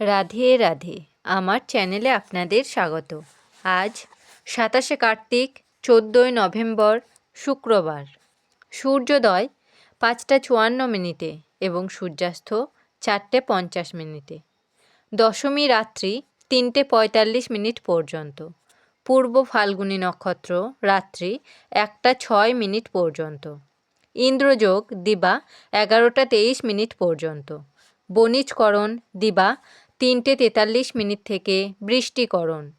রাধে রাধে। আমার চ্যানেলে আপনাদের স্বাগত। আজ সাতাশে কার্তিক, চোদ্দোই নভেম্বর, শুক্রবার। সূর্যোদয় পাঁচটা চুয়ান্ন মিনিটে এবং সূর্যাস্ত চারটে পঞ্চাশ মিনিটে। দশমী রাত্রি তিনটে পঁয়তাল্লিশ মিনিট পর্যন্ত। পূর্ব ফাল্গুনী নক্ষত্র রাত্রি একটা ছয় মিনিট পর্যন্ত। ইন্দ্রযোগ দিবা এগারোটা তেইশ মিনিট পর্যন্ত। বণিজকরণ দিবা তিনটে তেতাল্লিশ মিনিট থেকে বৃষ্টিকরণ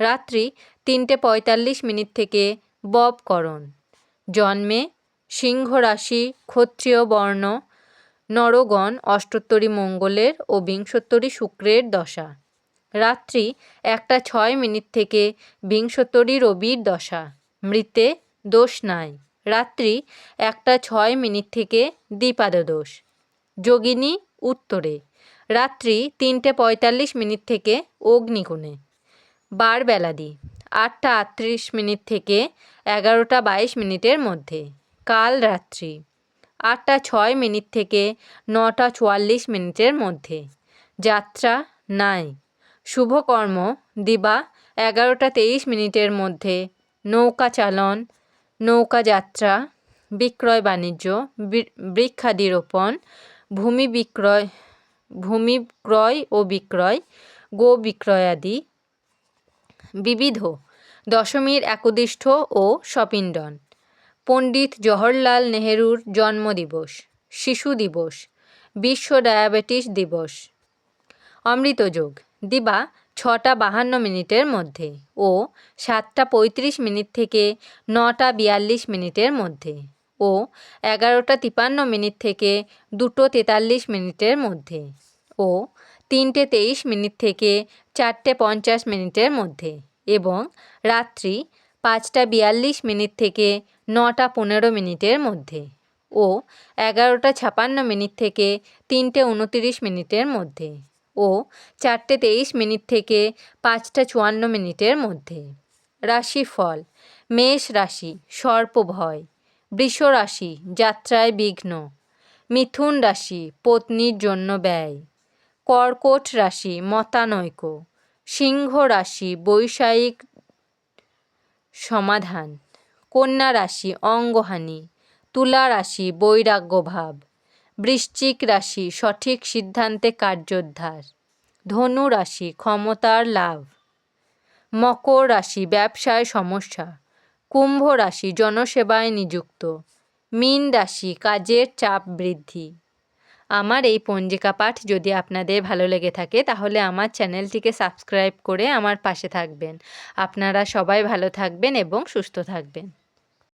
রাত্রি তিনটে পঁয়তাল্লিশ মিনিট থেকে ববকরণ জন্মে সিংহ রাশি ক্ষত্রিয় বর্ণ, নরগণ অষ্টোত্তরী মঙ্গলের ও বিংশোত্তরী শুক্রের দশা। রাত্রি একটা ছয় মিনিট থেকে বিংশোত্তরী রবির দশা। মৃতে দোষ নাই। রাত্রি একটা ছয় মিনিট থেকে দ্বিপাদদোষ। যোগিনী উত্তরে রাত্রি তিনটে পঁয়তাল্লিশ মিনিট থেকে অগ্নিকোণে। বার বেলাদি আটটা আটত্রিশ মিনিট থেকে এগারোটা বাইশ মিনিটের মধ্যে। কাল রাত্রি, আটটা ছয় মিনিট থেকে নটা চুয়াল্লিশ মিনিটের মধ্যে। যাত্রা, নাই। শুভকর্ম, দিবা, এগারোটা তেইশ মিনিটের মধ্যে। নৌকা চালন, নৌকা যাত্রা, বিক্রয় বাণিজ্য বৃক্ষাদি রোপণ ভূমি বিক্রয় ভূমি ক্রয় ও বিক্রয়, গো বিক্রয়াদি, বিবিধ, দশমীর একদিষ্ঠ ও সপিণ্ডন, পণ্ডিত জওহরলাল নেহেরুর জন্মদিবস, শিশু দিবস, বিশ্ব ডায়াবেটিস দিবস অমৃতযোগ দিবা ছটা বাহান্ন মিনিটের মধ্যে ও সাতটা পঁয়ত্রিশ মিনিট থেকে নটা বিয়াল্লিশ মিনিটের মধ্যে। ও এগারোটা তিপান্ন মিনিট থেকে দুটো তেতাল্লিশ মিনিটের মধ্যে। ও তিনটে তেইশ মিনিট থেকে চারটে পঞ্চাশ মিনিটের মধ্যে এবং রাত্রি পাঁচটা বিয়াল্লিশ মিনিট থেকে নটা পনেরো মিনিটের মধ্যে। ও এগারোটা ছাপান্ন মিনিট থেকে তিনটে উনতিরিশ মিনিটের মধ্যে। ও চারটে তেইশ মিনিট থেকে পাঁচটা চুয়ান্ন মিনিটের মধ্যে। রাশিফল, মেষ রাশি, সর্পভয়। বৃষ রাশি যাত্রায় বিঘ্ন। মিথুন রাশি, পত্নীর জন্য ব্যয়। কর্কট রাশি, মতানৈক্য। সিংহ রাশি, বৈষয়িক সমাধান। কন্যা রাশি, অঙ্গহানি। তুলা রাশি, বৈরাগ্যভাব। বৃশ্চিক রাশি, সঠিক সিদ্ধান্তে কার্যোদ্ধার। ধনু রাশি, ক্ষমতার লাভ। মকর রাশি, ব্যবসায় সমস্যা। কুম্ভ রাশি জনসেবায় নিযুক্ত। মীন রাশি কাজের চাপ বৃদ্ধি। আমার এই পঞ্জিকা পাঠ যদি আপনাদের ভালো লেগে থাকে, তাহলে আমার চ্যানেলটিকে সাবস্ক্রাইব করে আমার পাশে থাকবেন। আপনারা সবাই ভালো থাকবেন এবং সুস্থ থাকবেন।